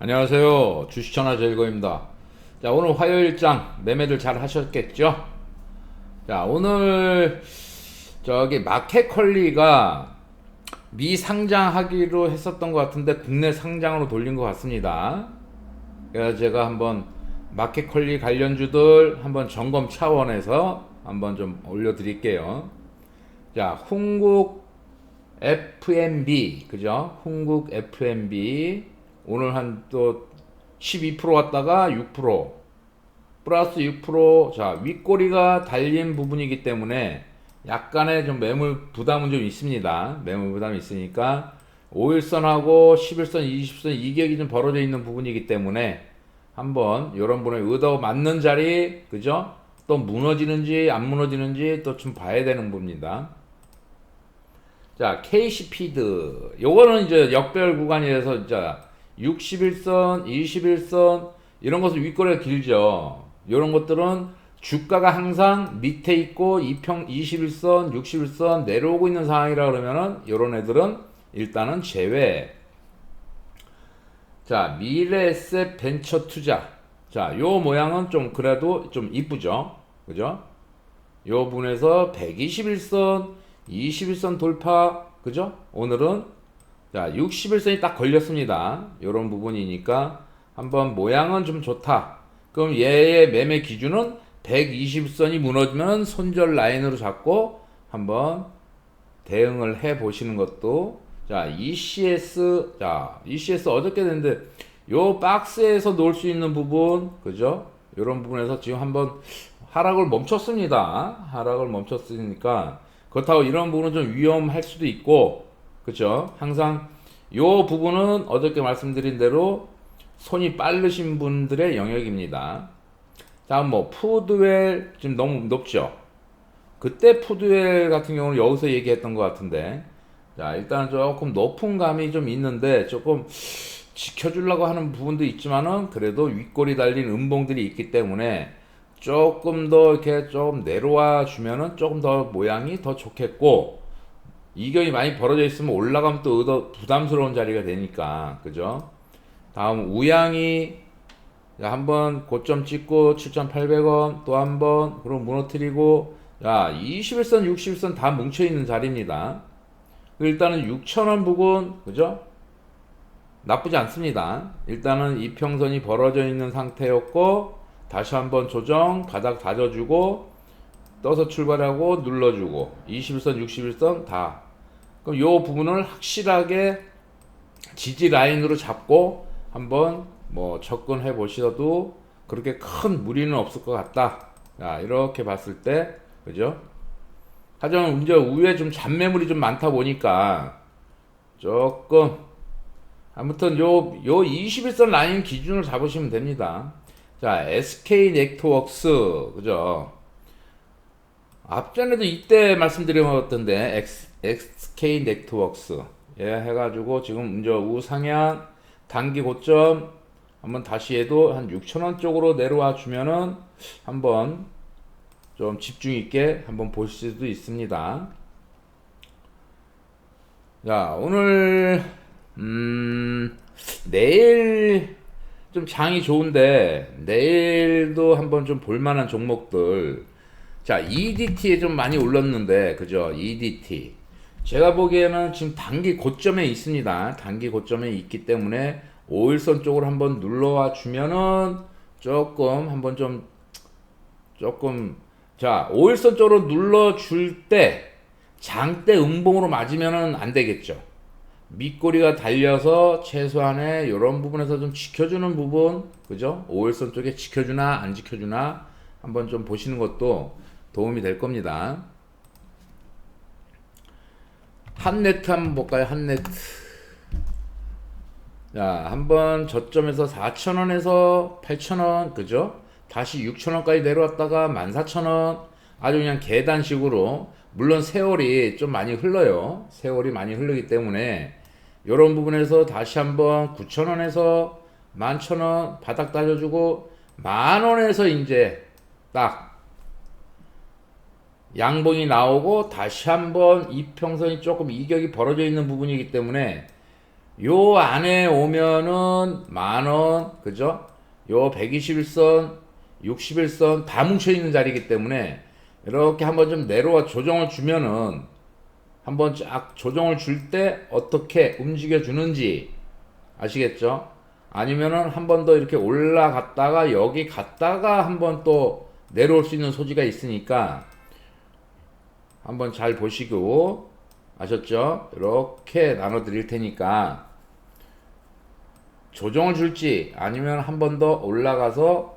안녕하세요. 주식천하 제일거입니다. 자, 오늘 화요일장 매매들 잘 하셨겠죠? 자, 오늘 저기 마켓컬리가 미 상장하기로 했었던 것 같은데 국내 상장으로 돌린 것 같습니다. 그래서 제가 한번 마켓컬리 관련주들 한번 점검 차원에서 한번 좀 올려드릴게요. 자, 흥국 FMB 그죠? 흥국 FMB 오늘 한 또 12% 왔다가 6% 플러스 6%자 윗꼬리가 달린 부분이기 때문에 약간의 좀 매물 부담은 좀 있습니다. 매물 부담이 있으니까 5일선하고 11선, 20선 이격이 좀 벌어져 있는 부분이기 때문에 한번 여러분의 의도 맞는 자리 그죠? 또 무너지는지 안 무너지는지 또 좀 봐야 되는 겁니다. 자, k 시피드 요거는 이제 역별 구간이라서 자 60일선, 20일선 이런 것은 윗거래가 길죠. 이런 것들은 주가가 항상 밑에 있고 2평 21선, 60일선 내려오고 있는 상황이라 그러면은 이런 애들은 일단은 제외. 자, 미래에셋 벤처 투자. 자, 요 모양은 좀 그래도 좀 이쁘죠. 그죠? 요 분에서 121선, 21선 돌파. 그죠? 오늘은 자, 61선이 딱 걸렸습니다. 요런 부분이니까 한번 모양은 좀 좋다. 그럼 얘의 매매 기준은 120선이 무너지면 손절 라인으로 잡고 한번 대응을 해 보시는 것도 자, ECS 자, ECS 어저께 됐는데 요 박스에서 놓을 수 있는 부분 그죠? 요런 부분에서 지금 한번 하락을 멈췄습니다. 하락을 멈췄으니까 그렇다고 이런 부분은 좀 위험할 수도 있고 그죠? 항상 요 부분은 어저께 말씀드린 대로 손이 빠르신 분들의 영역입니다. 다음 뭐 푸드웰 지금 너무 높죠. 그때 푸드웰 같은 경우는 여기서 얘기했던 것 같은데 자 일단 조금 높은 감이 좀 있는데 조금 지켜주려고 하는 부분도 있지만은 그래도 윗골이 달린 음봉들이 있기 때문에 조금 더 이렇게 좀 내려와 주면은 조금 더 모양이 더 좋겠고 이견이 많이 벌어져 있으면 올라가면 또 의도 부담스러운 자리가 되니까 그죠? 다음 우양이 한번 고점 찍고 7,800원 또 한 번 그럼 무너뜨리고 야 21선 61선 다 뭉쳐 있는 자리입니다. 일단은 6,000원 부근 그죠? 나쁘지 않습니다. 일단은 이평선이 벌어져 있는 상태였고 다시 한번 조정 바닥 다져주고 떠서 출발하고 눌러주고 21선 61선 다 그럼 요 부분을 확실하게 지지 라인으로 잡고 한번 뭐 접근해 보시어도 그렇게 큰 무리는 없을 것 같다. 자, 이렇게 봤을 때 그죠? 하지만 이제 위에 좀 잔매물이 좀 많다 보니까 조금 아무튼 요 요 21선 라인 기준을 잡으시면 됩니다. 자, SK 네트워크스 그죠? 앞전에도 이때 말씀드렸던데 XK 네트워크스 예 해가지고 지금 이제 우상향 단기 고점 한번 다시 해도 한 6천원 쪽으로 내려와 주면은 한번 좀 집중 있게 한번 보실 수도 있습니다. 자 오늘 음 내일 좀 장이 좋은데 내일도 한번 좀 볼만한 종목들 자, EDT에 좀 많이 올랐는데, 그죠? EDT. 제가 보기에는 지금 단기 고점에 있습니다. 단기 고점에 있기 때문에 5일선 쪽으로 한번 눌러와 주면은 조금 한번 좀 조금 자, 5일선 쪽으로 눌러 줄 때 장대 음봉으로 맞으면은 안 되겠죠. 밑꼬리가 달려서 최소한의 이런 부분에서 좀 지켜주는 부분, 그죠? 5일선 쪽에 지켜주나 안 지켜주나 한번 좀 보시는 것도 도움이 될 겁니다. 한네트 한번 볼까요? 한네트. 자, 한번 저점에서 4,000원에서 8,000원, 그죠? 다시 6,000원까지 내려왔다가 14,000원. 아주 그냥 계단식으로. 물론 세월이 좀 많이 흘러요. 세월이 많이 흐르기 때문에 이런 부분에서 다시 한번 9,000원에서 11,000원 바닥 따져주고 만원에서 이제 딱 양봉이 나오고 다시 한번 이평선이 조금 이격이 벌어져 있는 부분이기 때문에 요 안에 오면은 만원, 그죠? 요 121선, 61선 다 뭉쳐 있는 자리이기 때문에 이렇게 한번 좀 내려와 조정을 주면은 한번 쫙 조정을 줄 때 어떻게 움직여 주는지 아시겠죠? 아니면은 한 번 더 이렇게 올라갔다가 여기 갔다가 한번 또 내려올 수 있는 소지가 있으니까 한번 잘 보시고 아셨죠? 이렇게 나눠 드릴 테니까 조정을 줄지 아니면 한 번 더 올라가서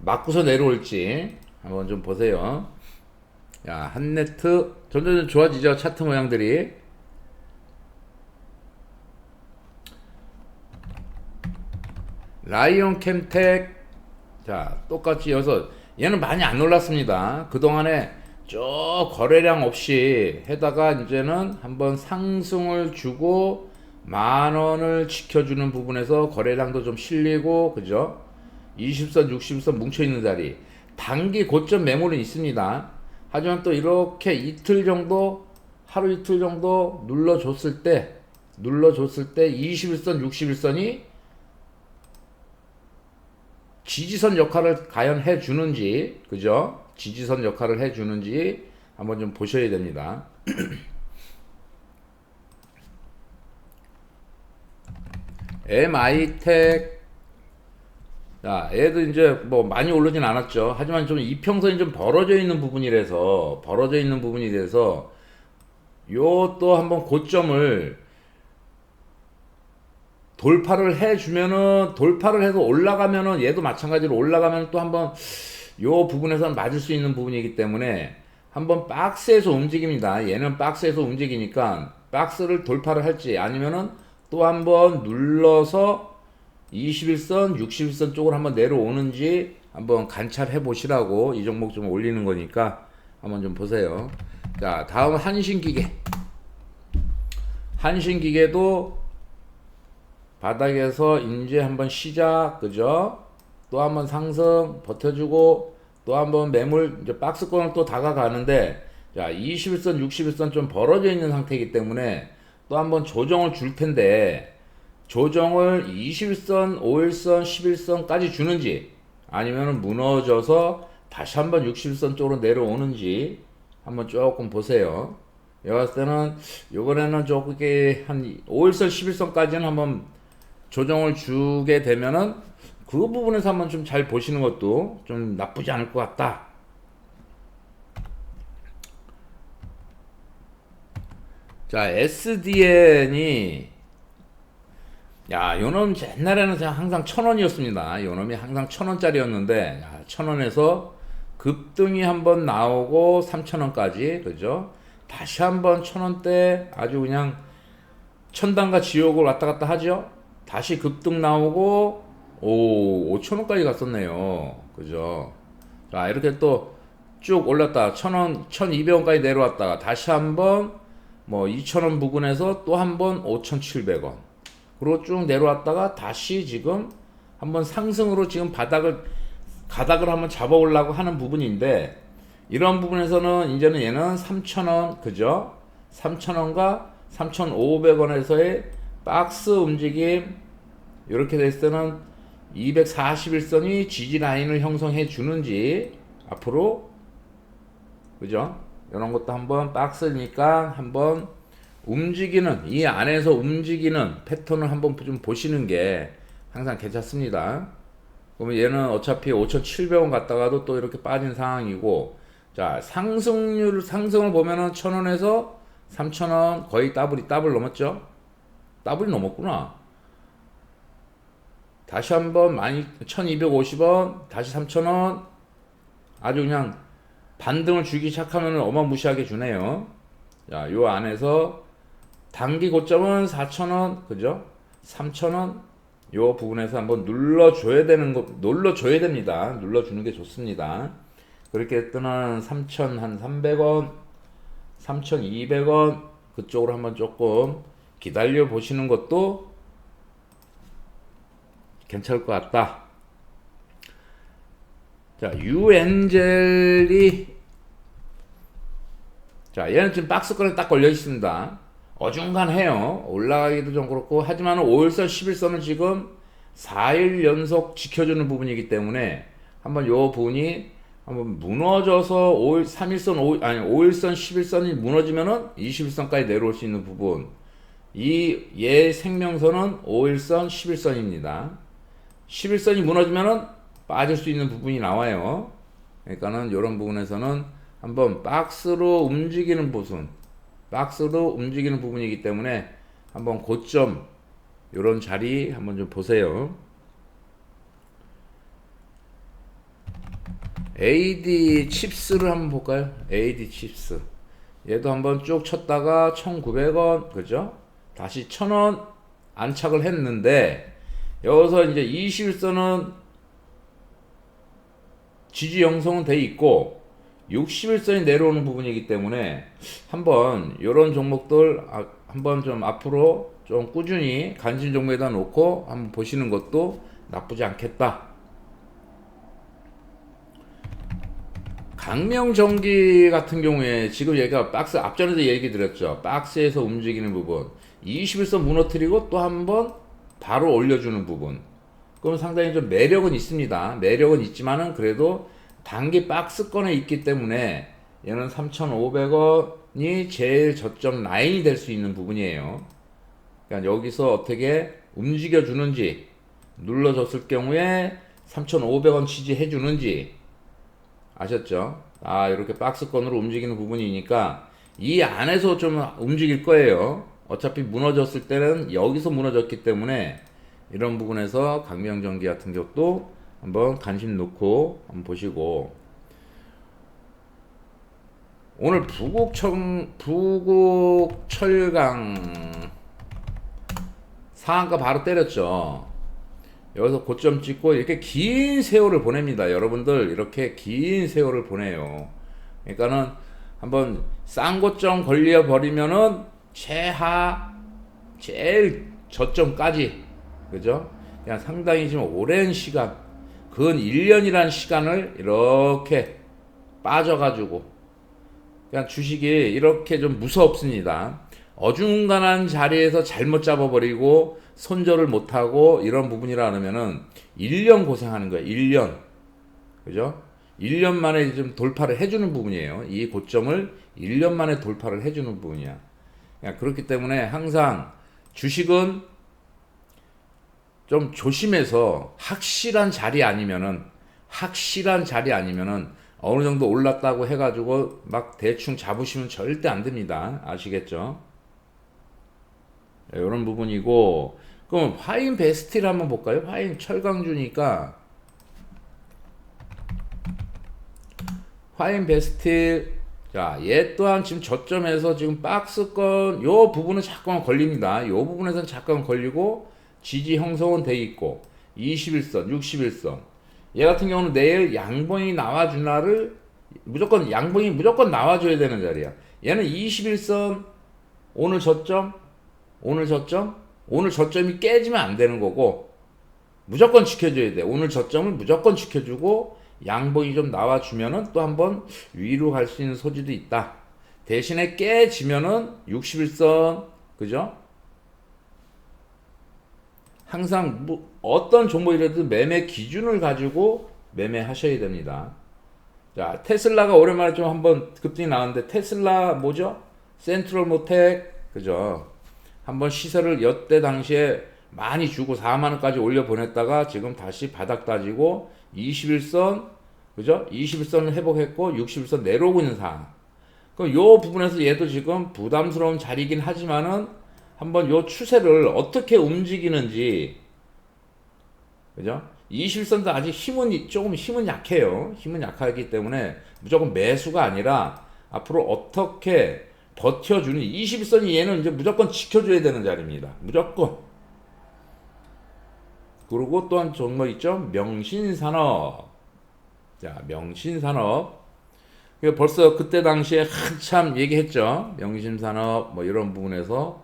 맞고서 내려올지 한번 좀 보세요. 야, 한네트 점점 좋아지죠? 차트 모양들이. 라이온 캠텍 자 똑같이 여기서 얘는 많이 안 올랐습니다 그동안에 쭉 거래량 없이 해다가 이제는 한번 상승을 주고 만 원을 지켜주는 부분에서 거래량도 좀 실리고 그죠? 20선 60선 뭉쳐있는 자리. 단기 고점 매물은 있습니다. 하지만 또 이렇게 이틀 정도 하루 이틀 정도 눌러줬을 때 눌러줬을 때 21선 61선이 지지선 역할을 과연 해주는지, 그죠? 지지선 역할을 해주는지 한번 좀 보셔야 됩니다. MI텍, 자, 얘도 이제 뭐 많이 오르진 않았죠. 하지만 좀 이평선이 좀 벌어져 있는 부분이라서, 벌어져 있는 부분이 돼서, 요 또 한번 고점을 돌파를 해주면은 돌파를 해서 올라가면은 얘도 마찬가지로 올라가면 또 한번 요 부분에서는 맞을 수 있는 부분이기 때문에 한번 박스에서 움직입니다. 얘는 박스에서 움직이니까 박스를 돌파를 할지 아니면은 또 한번 눌러서 21선, 61선 쪽으로 한번 내려오는지 한번 관찰해 보시라고 이 종목 좀 올리는 거니까 한번 좀 보세요. 자, 다음 한신기계. 한신기계도 바닥에서 이제 한번 시작, 그죠? 또 한 번 상승 버텨주고 또 한 번 매물 이제 박스권을 또 다가가는데 자 21선, 61선 좀 벌어져 있는 상태이기 때문에 또 한 번 조정을 줄 텐데 조정을 21선, 5일선, 11선까지 주는지 아니면 무너져서 다시 한번 61선 쪽으로 내려오는지 한번 조금 보세요. 내가 봤을 때는 요번에는 조금 한 5일선, 11선까지는 한번 조정을 주게 되면은 그 부분에서 한번 좀 잘 보시는 것도 좀 나쁘지 않을 것 같다. 자, SDN이 야, 요놈 옛날에는 그냥 항상 천 원이었습니다. 요놈이 항상 천 원짜리였는데 야, 천 원에서 급등이 한번 나오고 삼천 원까지 그죠? 다시 한번 천 원대 아주 그냥 천당과 지옥을 왔다 갔다 하죠. 다시 급등 나오고 오 5천 원까지 갔었네요. 그죠? 자 이렇게 또 쭉 올랐다 1,000원, 1,200원까지 내려왔다가 다시 한번 뭐 2,000원 부근에서 또 한 번 5,700원. 그리고 쭉 내려왔다가 다시 지금 한번 상승으로 지금 바닥을 가닥을 한번 잡아오려고 하는 부분인데 이런 부분에서는 이제는 얘는 3,000원 그죠? 3,000원과 3,500원에서의 박스 움직임 이렇게 됐을 때는 241선이 지지 라인을 형성해 주는지 앞으로 그죠? 이런 것도 한번 박스니까 한번 움직이는 이 안에서 움직이는 패턴을 한번 좀 보시는 게 항상 괜찮습니다. 그러면 얘는 어차피 5,700원 갔다가도 또 이렇게 빠진 상황이고 자 상승률 상승을 보면은 1,000원에서 3,000원 거의 더블이 더블 넘었죠? 더블이 넘었구나. 다시 한번 1250원 다시 3,000원 아주 그냥 반등을 주기 시작하면 어마무시하게 주네요. 자, 요 안에서 단기 고점은 4,000원, 그죠? 3,000원, 요 부분에서 한번 눌러줘야 되는 거, 눌러줘야 됩니다. 눌러주는 게 좋습니다. 그렇게 했더니 3,300원, 3,200원, 그쪽으로 한번 조금 기다려 보시는 것도 괜찮을 것 같다. 자, 유엔젤이 자, 얘는 지금 박스권에 딱 걸려 있습니다. 어중간해요. 올라가기도 좀 그렇고 하지만 5일선, 11선은 지금 4일 연속 지켜주는 부분이기 때문에 한번 요 부분이 한번 무너져서 5일, 3일선, 5일, 아니 5일선, 11선이 무너지면은 21선까지 내려올 수 있는 부분. 이 얘 생명선은 5일선, 11선입니다. 11선이 무너지면은 빠질 수 있는 부분이 나와요. 그러니까는 이런 부분에서는 한번 박스로 움직이는 부분, 박스로 움직이는 부분이기 때문에 한번 고점 이런 자리 한번 좀 보세요. AD 칩스를 한번 볼까요? AD 칩스. 얘도 한번 쭉 쳤다가 1,900원, 그죠? 다시 1,000원 안착을 했는데, 여기서 이제 21선은 지지 형성은 돼 있고, 61선이 내려오는 부분이기 때문에, 한번 이런 종목들 아, 한번 좀 앞으로 좀 꾸준히 관심 종목에다 놓고 한번 보시는 것도 나쁘지 않겠다. 강명전기 같은 경우에 지금 얘가 박스 앞전에도 얘기 드렸죠. 박스에서 움직이는 부분 21선 무너뜨리고 또 한번 바로 올려주는 부분. 그럼 상당히 좀 매력은 있습니다. 매력은 있지만은 그래도 단기 박스권에 있기 때문에 얘는 3,500원이 제일 저점 라인이 될 수 있는 부분이에요. 그러니까 여기서 어떻게 움직여 주는지 눌러줬을 경우에 3,500원 지지해 주는지 아셨죠? 아, 이렇게 박스권으로 움직이는 부분이니까 이 안에서 좀 움직일 거예요. 어차피 무너졌을 때는 여기서 무너졌기 때문에 이런 부분에서 강명전기 같은 것도 한번 관심 놓고 한번 보시고 오늘 부국청 부국철강 상한가 바로 때렸죠. 여기서 고점 찍고 이렇게 긴 세월을 보냅니다. 여러분들 이렇게 긴 세월을 보내요. 그러니까는 한번 싼 고점 걸려 버리면은 최하 제일 저점까지 그죠? 그냥 상당히 지금 오랜 시간 근 1년이라는 시간을 이렇게 빠져가지고 그냥 주식이 이렇게 좀 무섭습니다. 어중간한 자리에서 잘못 잡아버리고 손절을 못하고 이런 부분이라 하면은 1년 고생하는 거예요. 1년. 그죠? 1년 만에 좀 돌파를 해주는 부분이에요. 이 고점을 1년 만에 돌파를 해주는 부분이야. 그렇기 때문에 항상 주식은 좀 조심해서 확실한 자리 아니면은 확실한 자리 아니면은 어느 정도 올랐다고 해가지고 막 대충 잡으시면 절대 안 됩니다. 아시겠죠? 이런 부분이고 그럼 화인 베스트를 한번 볼까요? 화인 철강주니까 화인 베스트 자, 얘 또한 지금 저점에서 지금 박스권 요 부분은 잠깐 걸립니다. 요 부분에서는 잠깐 걸리고 지지 형성은 돼 있고 21선, 61선. 얘 같은 경우는 내일 양봉이 나와주나를 무조건 양봉이 무조건 나와줘야 되는 자리야. 얘는 21선 오늘 저점 오늘 저점? 오늘 저점이 깨지면 안 되는 거고 무조건 지켜줘야 돼. 오늘 저점을 무조건 지켜주고 양봉이 좀 나와주면은 또 한번 위로 갈 수 있는 소지도 있다. 대신에 깨지면은 61선 그죠? 항상 뭐 어떤 종목이라도 매매 기준을 가지고 매매하셔야 됩니다. 자 테슬라가 오랜만에 좀 한번 급등이 나왔는데 테슬라 뭐죠? 센트럴 모텍 그죠? 한번 시세를 여때 당시에 많이 주고 4만 원까지 올려 보냈다가 지금 다시 바닥 따지고 21선 그죠? 21선을 회복했고 61선 내려오고 있는 상황. 그럼 요 부분에서 얘도 지금 부담스러운 자리이긴 하지만은 한번 요 추세를 어떻게 움직이는지 그죠? 21선도 아직 힘은 조금 힘은 약해요. 힘은 약하기 때문에 무조건 매수가 아니라 앞으로 어떻게 버텨주는 21선이 얘는 이제 무조건 지켜줘야 되는 자리입니다. 무조건. 그리고 또한 종목 있죠? 명신산업. 자, 명신산업. 벌써 그때 당시에 한참 얘기했죠. 명신산업 뭐 이런 부분에서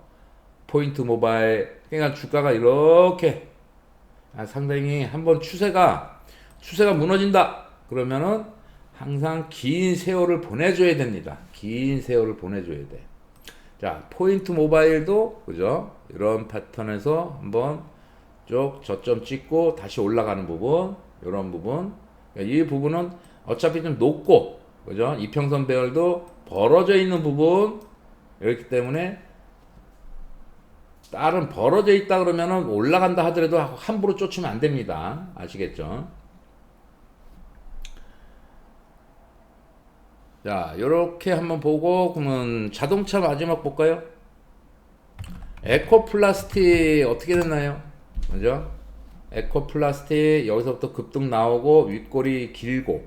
포인트 모바일. 그러니까 주가가 이렇게 아, 상당히 한번 추세가 추세가 무너진다. 그러면은 항상 긴 세월을 보내줘야 됩니다. 긴 세월을 보내줘야 돼. 자, 포인트 모바일도 그죠? 이런 패턴에서 한번 쭉 저점 찍고 다시 올라가는 부분, 이런 부분. 그러니까 이 부분은 어차피 좀 높고, 그죠? 이평선 배열도 벌어져 있는 부분, 이렇기 때문에 다른 벌어져 있다 그러면은 올라간다 하더라도 함부로 쫓으면 안 됩니다. 아시겠죠? 자, 요렇게 한번 보고 그러면 자동차 마지막 볼까요? 에코플라스틱 어떻게 됐나요? 그죠? 에코플라스틱 여기서부터 급등 나오고 윗골이 길고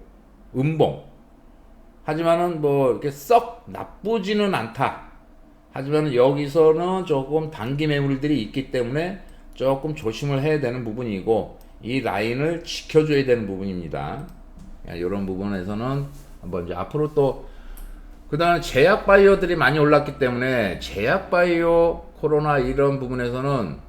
음봉 하지만은 뭐 이렇게 썩 나쁘지는 않다. 하지만 여기서는 조금 단기 매물들이 있기 때문에 조금 조심을 해야 되는 부분이고 이 라인을 지켜줘야 되는 부분입니다. 이런 부분에서는 한번 이제 앞으로 또 그다음에 제약 바이오들이 많이 올랐기 때문에 제약 바이오 코로나 이런 부분에서는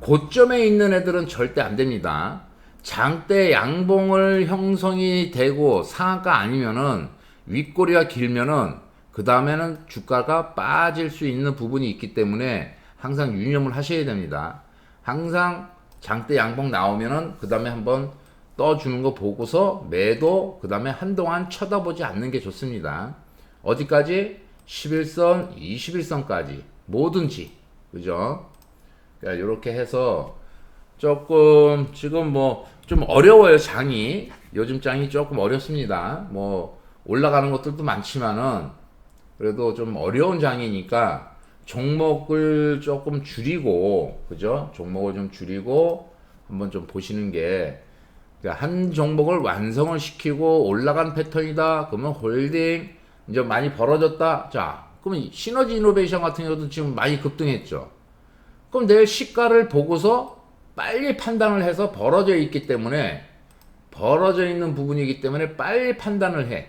고점에 있는 애들은 절대 안 됩니다. 장대 양봉을 형성이 되고 상한가 아니면은 윗꼬리가 길면은 그 다음에는 주가가 빠질 수 있는 부분이 있기 때문에 항상 유념을 하셔야 됩니다. 항상 장대 양봉 나오면은 그 다음에 한번 떠주는 거 보고서 매도 그 다음에 한동안 쳐다보지 않는 게 좋습니다. 어디까지? 11선, 21선까지 뭐든지 그죠? 그러니까 이렇게 해서 조금 지금 뭐 좀 어려워요 장이 요즘 장이 조금 어렵습니다. 뭐 올라가는 것들도 많지만은 그래도 좀 어려운 장이니까 종목을 조금 줄이고 그죠? 종목을 좀 줄이고 한번 좀 보시는 게 그러니까 한 종목을 완성을 시키고 올라간 패턴이다. 그러면 홀딩 이제 많이 벌어졌다. 자, 그러면 시너지 이노베이션 같은 경우도 지금 많이 급등했죠. 그럼 내일 시가를 보고서 빨리 판단을 해서 벌어져 있기 때문에 벌어져 있는 부분이기 때문에 빨리 판단을 해.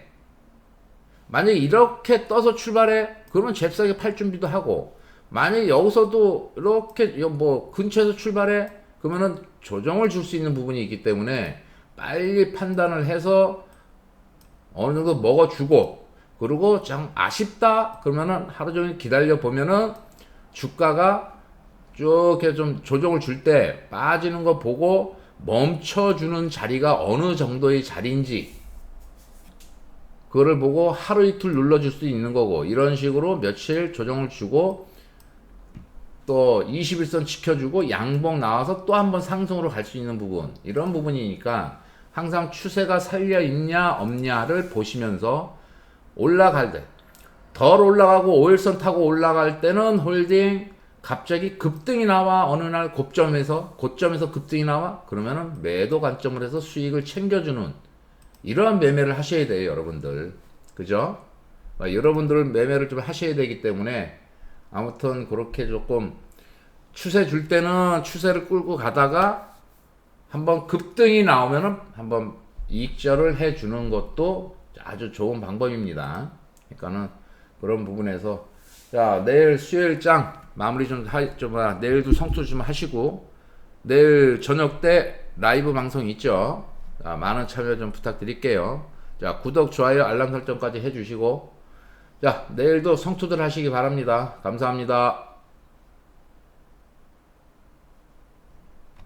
만약에 이렇게 떠서 출발해 그러면 잽싸게 팔 준비도 하고 만약에 여기서도 이렇게 뭐 근처에서 출발해 그러면은 조정을 줄 수 있는 부분이 있기 때문에 빨리 판단을 해서 어느 정도 먹어주고 그리고 좀 아쉽다 그러면은 하루 종일 기다려 보면은 주가가 쭉 이렇게 좀 조정을 줄 때 빠지는 거 보고 멈춰주는 자리가 어느 정도의 자리인지 그거를 보고 하루 이틀 눌러줄 수 있는 거고 이런 식으로 며칠 조정을 주고 또 21선 지켜주고 양봉 나와서 또 한 번 상승으로 갈 수 있는 부분 이런 부분이니까 항상 추세가 살려 있냐 없냐를 보시면서 올라갈 때 덜 올라가고 5일선 타고 올라갈 때는 홀딩 갑자기 급등이 나와 어느 날 고점에서 고점에서 급등이 나와 그러면은 매도 관점을 해서 수익을 챙겨주는 이러한 매매를 하셔야 돼요 여러분들 그죠? 여러분들 매매를 좀 하셔야 되기 때문에 아무튼 그렇게 조금 추세 줄 때는 추세를 끌고 가다가 한번 급등이 나오면은 한번 이익절을 해 주는 것도 아주 좋은 방법입니다. 그러니까는 그런 부분에서 자 내일 수요일장 마무리 좀 하, 좀 아, 내일도 성투 좀 하시고 내일 저녁 때 라이브 방송 있죠. 자, 많은 참여 좀 부탁드릴게요. 자 구독 좋아요 알람 설정까지 해주시고 자 내일도 성투들 하시기 바랍니다. 감사합니다.